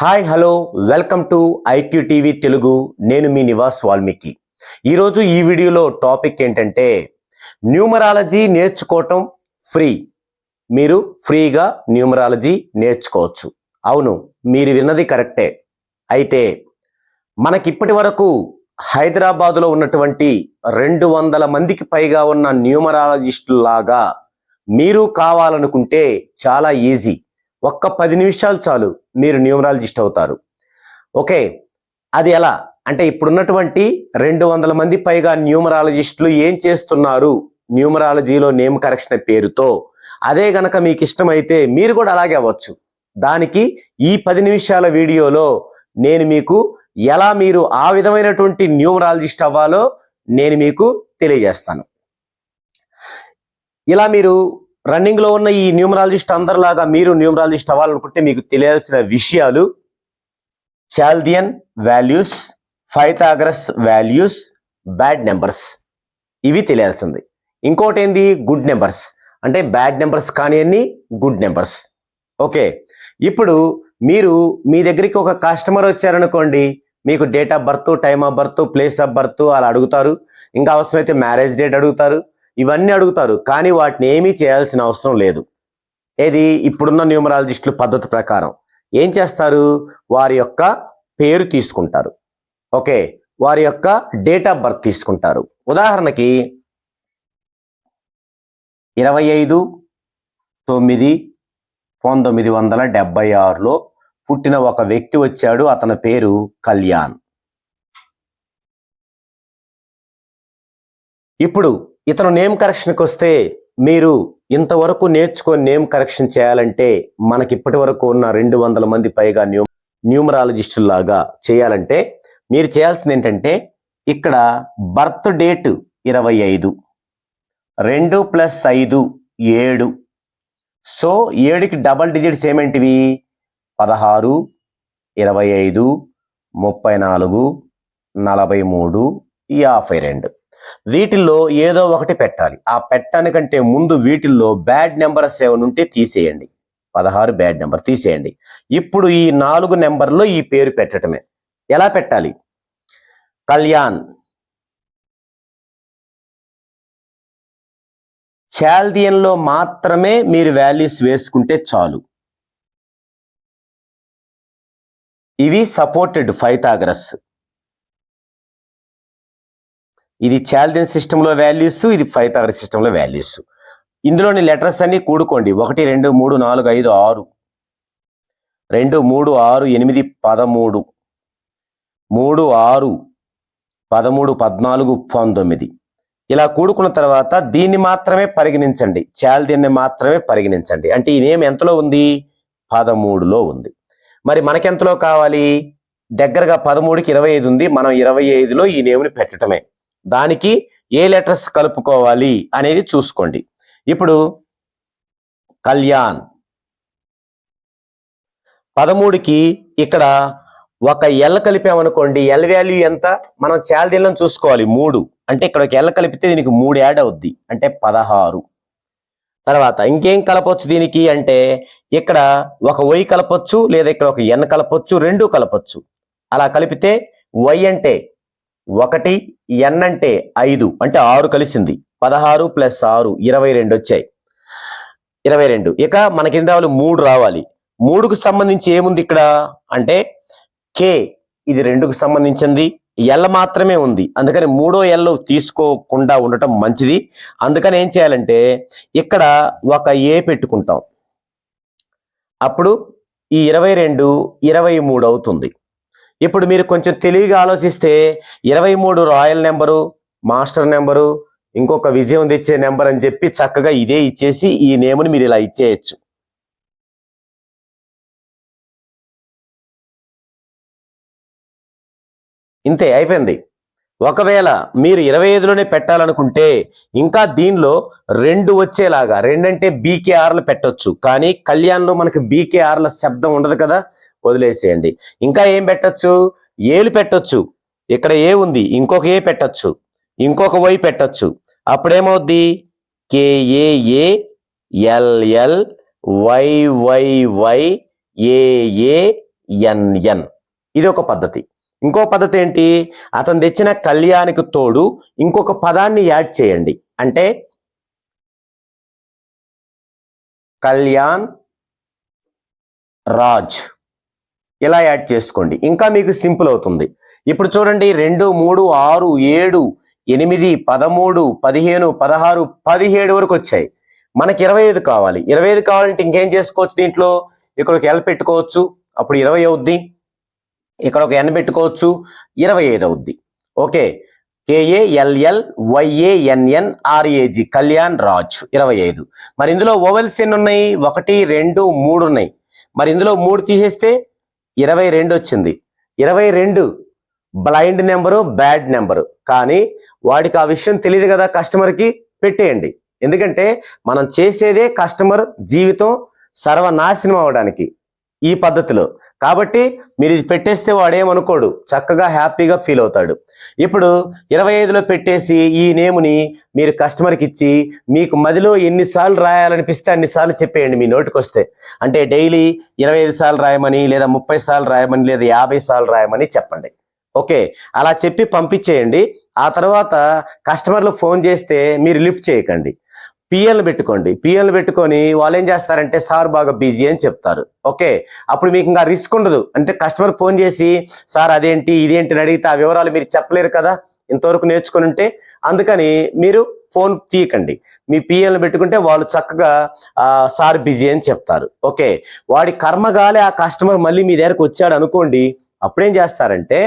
Hi hello welcome to IQ TV Telugu. నేను మీ నివాస్ వాల్మీకి. ఈరోజు ఈ వీడియోలో టాపిక్ ఏంటంటే న్యూమరాలజీ నేర్చుకోవటం ఫ్రీ. మీరు ఫ్రీగా న్యూమరాలజీ నేర్చుకోవచ్చు. అవును మీరు విన్నది కరెక్టే. అయితే మనకిప్పటి వరకు హైదరాబాదులో ఉన్నటువంటి రెండు వందల మందికి పైగా ఉన్న న్యూమరాలజిస్టులాగా మీరు కావాలనుకుంటే చాలా ఈజీ. ఒక్క పది నిమిషాలు చాలు మీరు న్యూమరాలజిస్ట్ అవుతారు. ఓకే అది ఎలా? అంటే ఇప్పుడున్నటువంటి రెండు వందల మంది పైగా న్యూమరాలజిస్టులు ఏం చేస్తున్నారు? న్యూమరాలజీలో నేమ్ కరెక్షన్ పేరుతో. అదే గనక మీకు ఇష్టమైతే మీరు కూడా అలాగే అవ్వచ్చు. దానికి ఈ పది నిమిషాల వీడియోలో నేను మీకు ఎలా మీరు ఆ విధమైనటువంటి న్యూమరాలజిస్ట్ అవ్వాలో నేను మీకు తెలియజేస్తాను. ఇలా మీరు రన్నింగ్లో ఉన్న ఈ న్యూమరాలజిస్ట్ అందరిలాగా మీరు న్యూమరాలజిస్ట్ అవ్వాలనుకుంటే మీకు తెలియాల్సిన విషయాలు Chaldean values Pythagoras values bad numbers. ఇవి తెలియాల్సింది. ఇంకోటి ఏంది గుడ్ నెంబర్స్. అంటే బ్యాడ్ నెంబర్స్ కానివన్నీ గుడ్ నెంబర్స్. ఓకే. ఇప్పుడు మీరు మీ దగ్గరికి ఒక కస్టమర్ వచ్చారనుకోండి మీకు date of birth time of birth place of birth అలా అడుగుతారు. ఇంకా అవసరమైతే మ్యారేజ్ డేట్ అడుగుతారు. ఇవన్నీ అడుగుతారు కానీ వాటిని ఏమీ చేయాల్సిన అవసరం లేదు. ఏది? ఇప్పుడున్న న్యూమరాలజిస్టుల పద్ధతి ప్రకారం. ఏం చేస్తారు? వారి యొక్క పేరు తీసుకుంటారు. ఓకే వారి యొక్క డేట్ ఆఫ్ బర్త్ తీసుకుంటారు. ఉదాహరణకి ఇరవై ఐదు తొమ్మిది పంతొమ్మిది వందల డెబ్బై ఆరులో పుట్టిన ఒక వ్యక్తి వచ్చాడు అతని పేరు కళ్యాణ్. ఇప్పుడు ఇతను నేమ్ కరెక్షన్కి వస్తే మీరు ఇంతవరకు నేర్చుకొని నేమ్ కరెక్షన్ చేయాలంటే మనకి ఇప్పటి వరకు ఉన్న రెండు వందల మంది పైగా న్యూ న్యూమరాలజిస్టులాగా చేయాలంటే మీరు చేయాల్సింది ఏంటంటే ఇక్కడ బర్త్ డేట్ ఇరవై ఐదు రెండు ప్లస్ ఐదు ఏడు. సో ఏడుకి డబల్ డిజిట్స్ ఏమేంటివి? పదహారు ఇరవై ఐదు ముప్పై నాలుగు నలభై మూడు యాభై రెండు. వీటిల్లో ఏదో ఒకటి పెట్టాలి. ఆ పెట్టడానికంటే ముందు వీటిల్లో బ్యాడ్ నెంబర్ సెవెన్ ఉంటే తీసేయండి. పదహారు బ్యాడ్ నెంబర్ తీసేయండి. ఇప్పుడు ఈ నాలుగు నెంబర్లో ఈ పేరు పెట్టడమే. ఎలా పెట్టాలి? కళ్యాణ్. చాల్దియన్లో మాత్రమే మీరు వాల్యూస్ వేసుకుంటే చాలు. ఇవి సపోర్టెడ్ ఫైతాగ్రస్. ఇది చాల్దియన్ సిస్టంలో వాల్యూస్ ఇది ఫైథాగరస్ సిస్టంలో వాల్యూస్. ఇందులోని లెటర్స్ అన్ని కూడుకోండి. ఒకటి రెండు మూడు నాలుగు ఐదు ఆరు. రెండు మూడు ఆరు ఎనిమిది పదమూడు. మూడు ఆరు పదమూడు పద్నాలుగు పంతొమ్మిది. ఇలా కూడుకున్న తర్వాత దీన్ని మాత్రమే పరిగణించండి. చాల్దీన్ని మాత్రమే పరిగణించండి. అంటే ఈ నేమ్ ఎంతలో ఉంది? పదమూడులో ఉంది. మరి మనకెంతలో కావాలి? దగ్గరగా పదమూడుకి ఇరవై ఐదు ఉంది. మనం ఇరవై ఐదులో ఈ నేమ్ని పెట్టడమే దానికి ఏ లెటర్స్ కలుపుకోవాలి అనేది చూసుకోండి. ఇప్పుడు కళ్యాణ్. పదమూడుకి ఇక్కడ ఒక ఎల్ కలిపామనుకోండి ఎల్ వాల్యూ ఎంత? మనం చాలదీళ్ళని చూసుకోవాలి మూడు. అంటే ఇక్కడ ఒక ఎల్ కలిపితే దీనికి మూడు యాడ్ అవుద్ది. అంటే పదహారు. తర్వాత ఇంకేం కలపొచ్చు దీనికి? అంటే ఇక్కడ ఒక వై కలపొచ్చు లేదా ఇక్కడ ఒక ఎన్ కలపొచ్చు రెండు కలపొచ్చు. అలా కలిపితే వై అంటే ఒకటి ఎన్ అంటే ఐదు అంటే ఆరు కలిసింది. పదహారు ప్లస్ ఆరు ఇరవై రెండు వచ్చాయి. ఇరవై రెండు. ఇక మనకి రావాలి? మూడు రావాలి. మూడుకు సంబంధించి ఏముంది ఇక్కడ? అంటే కే ఇది రెండుకు సంబంధించింది. ఎల్ మాత్రమే ఉంది. అందుకని మూడో ఎల్ తీసుకోకుండా ఉండటం మంచిది. అందుకని ఏం చేయాలంటే ఇక్కడ ఒక ఏ పెట్టుకుంటాం. అప్పుడు ఈ ఇరవై రెండు ఇరవై మూడు అవుతుంది. ఇప్పుడు మీరు కొంచెం తెలివిగా ఆలోచిస్తే ఇరవై మూడు రాయల్ నెంబరు మాస్టర్ నెంబరు ఇంకొక విజయం తెచ్చే నెంబర్ అని చెప్పి చక్కగా ఇదే ఇచ్చేసి ఈ నేముని మీరు ఇలా ఇచ్చేయచ్చు. ఇంతే అయిపోయింది. ఒకవేళ మీరు ఇరవై ఐదులోనే పెట్టాలనుకుంటే ఇంకా దీనిలో రెండు వచ్చేలాగా రెండంటే బీకేఆర్లు పెట్టొచ్చు. కానీ కళ్యాణ్లో మనకి బీకేఆర్ల శబ్దం ఉండదు కదా వదిలేసేయండి. ఇంకా ఏం పెట్టొచ్చు? ఏలు పెట్టొచ్చు. ఇక్కడ ఏ ఉంది? ఇంకొక ఏ పెట్టొచ్చు? ఇంకొక వై పెట్టొచ్చు. అప్పుడేమవుద్ది? కేఏఏ ఎల్ఎల్ వైవైవై ఏఏఎన్ఎన్ ఇది ఒక పద్ధతి. ఇంకో పద్ధతి ఏంటి? అతను తెచ్చిన కళ్యాణికి తోడు ఇంకొక పదాన్ని యాడ్ చేయండి. అంటే కళ్యాణ్ రాజ్. ఇలా యాడ్ చేసుకోండి? ఇంకా మీకు సింపుల్ అవుతుంది. ఇప్పుడు చూడండి రెండు మూడు ఆరు ఏడు ఎనిమిది పదమూడు పదిహేను పదహారు పదిహేడు వరకు వచ్చాయి. మనకి ఇరవై ఐదు కావాలి. ఇరవై ఐదు కావాలంటే ఇంకేం చేసుకోవచ్చు దీంట్లో? ఇక్కడ ఒక ఎల్ పెట్టుకోవచ్చు. అప్పుడు ఇరవై అవుద్ది. ఇక్కడ ఒక ఎన్ పెట్టుకోవచ్చు. ఇరవై ఐదు అవుద్ది. Okay. K A L L Y A N N R A G Kalyan Raj ఇరవై ఐదు. మరి ఇందులో ఓవెల్స్ ఎన్ని ఉన్నాయి? ఒకటి రెండు మూడు ఉన్నాయి. మరి ఇందులో మూడు తీసేస్తే ఇరవై రెండు వచ్చింది. ఇరవై రెండు బ్లైండ్ నెంబరు బ్యాడ్ నెంబరు కానీ వాడికి ఆ విషయం తెలియదు కదా కస్టమర్కి పెట్టేయండి. ఎందుకంటే మనం చేసేదే కస్టమర్ జీవితం సర్వనాశనం అవడానికి ఈ పద్ధతిలో. కాబట్టి మీరు ఇది పెట్టేస్తే వాడేమనుకోడు? చక్కగా హ్యాపీగా ఫీల్ అవుతాడు. ఇప్పుడు ఇరవై ఐదులో పెట్టేసి ఈ నేముని మీరు కస్టమర్కి ఇచ్చి మీకు మదిలో ఎన్నిసార్లు రాయాలనిపిస్తే అన్నిసార్లు చెప్పేయండి మీ నోటికి వస్తే అంటే డైలీ ఇరవై ఐదు సార్లు రాయమని లేదా ముప్పై సార్లు రాయమని లేదా యాభై సార్లు రాయమని చెప్పండి. ఓకే. అలా చెప్పి పంపించేయండి. ఆ తర్వాత కస్టమర్లు ఫోన్ చేస్తే మీరు లిఫ్ట్ చేయకండి. పిఎల్ పెట్టుకోండి. పిఎల్ పెట్టుకొని వాళ్ళు ఏం చేస్తారంటే సార్ బాగా బిజీ అని చెప్తారు. ఓకే? అప్పుడు మీకు ఇంకా రిస్క్ ఉండదు. అంటే కస్టమర్ ఫోన్ చేసి సార్ అదేంటి ఇదేంటి అని అడిగితే ఆ వివరాలు మీరు చెప్పలేరు కదా? ఇంతవరకు నేర్చుకుని ఉంటే అందుకని మీరు ఫోన్ తీయకండి. మీ పిఎల్ని పెట్టుకుంటే వాళ్ళు చక్కగా సార్ బిజీ అని చెప్తారు. ఓకే? వాడి కర్మగాలే ఆ కస్టమర్ మళ్ళీ మీ దగ్గరకు వచ్చాడు అనుకోండి అప్పుడేం చేస్తారంటే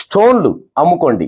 స్టోన్లు అమ్ముకోండి.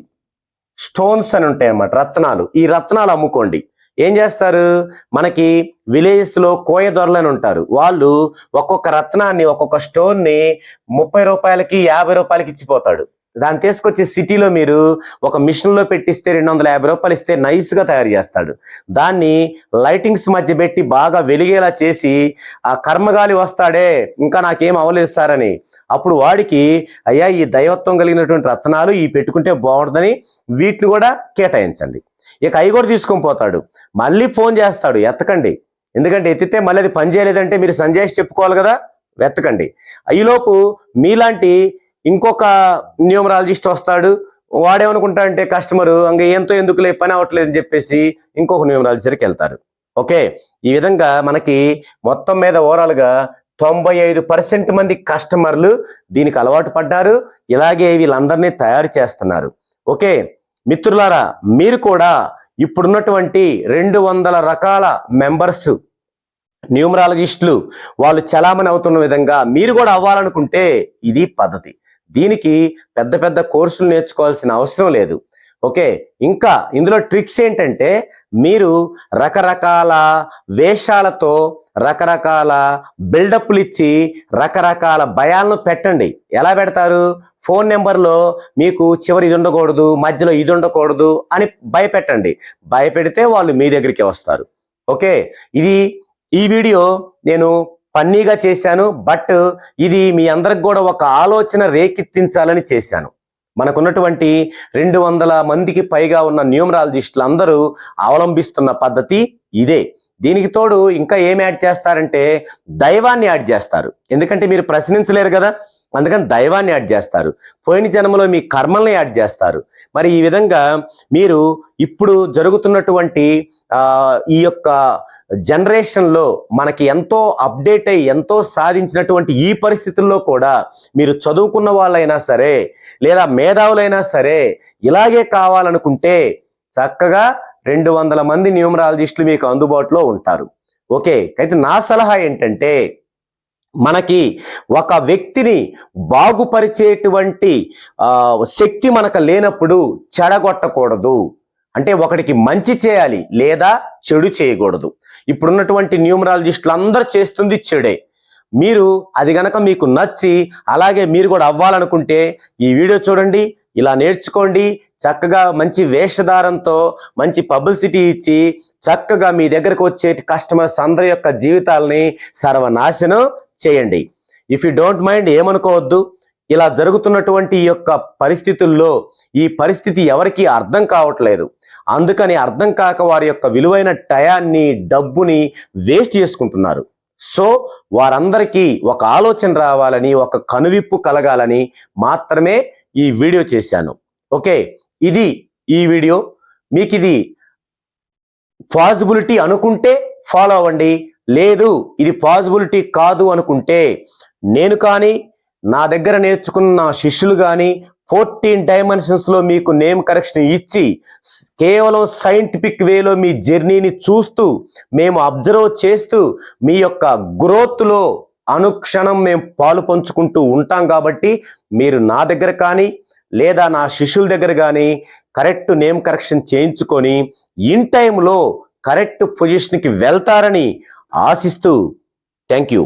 స్టోన్స్ అని ఉంటాయి అన్నమాట రత్నాలు. ఈ రత్నాలు అమ్ముకోండి. ఏం చేస్తారు? మనకి విలేజెస్లో కోయ అని ఉంటారు. వాళ్ళు ఒక్కొక్క రత్నాన్ని ఒక్కొక్క స్టోన్ని ముప్పై రూపాయలకి యాభై రూపాయలకి ఇచ్చిపోతాడు. దాన్ని తీసుకొచ్చి సిటీలో మీరు ఒక మిషన్లో పెట్టిస్తే రెండు వందల యాభై రూపాయలు ఇస్తే నైస్గా తయారు చేస్తాడు. దాన్ని లైటింగ్స్ మధ్య పెట్టి బాగా వెలిగేలా చేసి ఆ కర్మగాలి వస్తాడే ఇంకా నాకేం అవ్వలేదు సార్ అని. అప్పుడు వాడికి అయ్యా ఈ దైవత్వం కలిగినటువంటి రత్నాలు ఈ పెట్టుకుంటే బాగుంటుందని వీటిని కూడా కేటాయించండి. ఇక అవి కూడా తీసుకొని పోతాడు. మళ్ళీ ఫోన్ చేస్తాడు ఎత్తకండి. ఎందుకంటే ఎత్తితే మళ్ళీ అది పని చేయలేదంటే మీరు సంజయ్ చెప్పుకోవాలి కదా వెతకండి. ఈలోపు మీలాంటి ఇంకొక న్యూమరాలజిస్ట్ వస్తాడు వాడేమనుకుంటాడంటే కస్టమర్ ఇంకా ఎంతో ఎందుకులే పని అవ్వట్లేదు అని చెప్పేసి ఇంకొక న్యూమరాలజీ దగ్గరికి వెళ్తారు. ఓకే ఈ విధంగా మనకి మొత్తం మీద ఓవరాల్గా తొంభై ఐదు పర్సెంట్ మంది కస్టమర్లు దీనికి అలవాటు పడ్డారు. ఇలాగే వీళ్ళందరినీ తయారు చేస్తున్నారు. ఓకే మిత్రులారా మీరు కూడా ఇప్పుడున్నటువంటి రెండు వందల రకాల మెంబర్స్ న్యూమరాలజిస్టులు వాళ్ళు చలామణి అవుతున్న విధంగా మీరు కూడా అవ్వాలనుకుంటే ఇది పద్ధతి. దీనికి పెద్ద పెద్ద కోర్సులు నేర్చుకోవాల్సిన అవసరం లేదు. ఓకే ఇంకా ఇందులో ట్రిక్స్ ఏంటంటే మీరు రకరకాల వేషాలతో రకరకాల బిల్డప్లు ఇచ్చి రకరకాల భయాలను పెట్టండి. ఎలా పెడతారు? ఫోన్ నెంబర్లో మీకు చివరి ఇది ఉండకూడదు మధ్యలో ఇది ఉండకూడదు అని భయపెట్టండి. భయపెడితే వాళ్ళు మీ దగ్గరికి వస్తారు. ఓకే? ఇది ఈ వీడియో నేను ఫన్నీగా చేశాను బట్ ఇది మీ అందరికి కూడా ఒక ఆలోచన రేకెత్తించాలని చేశాను. మనకున్నటువంటి రెండు వందల మందికి పైగా ఉన్న న్యూమరాలజిస్టులు అందరూ అవలంబిస్తున్న పద్ధతి ఇదే. దీనికి తోడు ఇంకా ఏం యాడ్ చేస్తారంటే దైవాన్ని యాడ్ చేస్తారు. ఎందుకంటే మీరు ప్రశ్నించలేరు కదా? అందుకని దైవాన్ని యాడ్ చేస్తారు. పోయిన జన్మలో మీ కర్మల్ని యాడ్ చేస్తారు. మరి ఈ విధంగా మీరు ఇప్పుడు జరుగుతున్నటువంటి ఈ యొక్క జనరేషన్లో మనకి ఎంతో అప్డేట్ అయ్యి ఎంతో సాధించినటువంటి ఈ పరిస్థితుల్లో కూడా మీరు చదువుకున్న వాళ్ళైనా సరే లేదా మేధావులైనా సరే ఇలాగే కావాలనుకుంటే చక్కగా రెండు వందల మంది న్యూమరాలజిస్టులు మీకు అందుబాటులో ఉంటారు. ఓకే అయితే నా సలహా ఏంటంటే మనకి ఒక వ్యక్తిని బాగుపరిచేటువంటి శక్తి మనకు లేనప్పుడు చెడగొట్టకూడదు. అంటే ఒకడికి మంచి చేయాలి లేదా చెడు చేయకూడదు. ఇప్పుడున్నటువంటి న్యూమరాలజిస్టులు అందరూ చేస్తుంది చెడే. మీరు అది గనక మీకు నచ్చి అలాగే మీరు కూడా అవ్వాలనుకుంటే ఈ వీడియో చూడండి. ఇలా నేర్చుకోండి. చక్కగా మంచి వేషధారంతో మంచి పబ్లిసిటీ ఇచ్చి చక్కగా మీ దగ్గరకు వచ్చే కస్టమర్స్ అందరి యొక్క జీవితాలని సర్వనాశనం చేయండి. ఇఫ్ యూ డోంట్ మైండ్ ఏమనుకోవద్దు. ఇలా జరుగుతున్నటువంటి యొక్క పరిస్థితుల్లో ఈ పరిస్థితి ఎవరికీ అర్థం కావట్లేదు. అందుకని అర్థం కాక వారి యొక్క విలువైన టయాన్ని డబ్బుని వేస్ట్ చేసుకుంటున్నారు. సో వారందరికీ ఒక ఆలోచన రావాలని ఒక కనువిప్పు కలగాలని మాత్రమే ఈ వీడియో చేశాను. ఓకే? ఇది ఈ వీడియో. మీకు ఇది పాజిబిలిటీ అనుకుంటే ఫాలో అవ్వండి. లేదు ఇది పాజిబిలిటీ కాదు అనుకుంటే నేను కానీ నా దగ్గర నేర్చుకున్న నా శిష్యులు కానీ ఫోర్టీన్ డైమెన్షన్స్లో మీకు నేమ్ కరెక్షన్ ఇచ్చి కేవలం సైంటిఫిక్ వేలో మీ జర్నీని చూస్తూ మేము అబ్జర్వ్ చేస్తూ మీ యొక్క గ్రోత్లో అనుక్షణం మేము పాలు పంచుకుంటూ ఉంటాం కాబట్టి మీరు నా దగ్గర కానీ లేదా నా శిష్యుల దగ్గర కానీ కరెక్ట్ నేమ్ కరెక్షన్ చేయించుకొని ఇన్ టైంలో కరెక్ట్ పొజిషన్కి వెళ్తారని ఆశిస్తూ థ్యాంక్ యూ.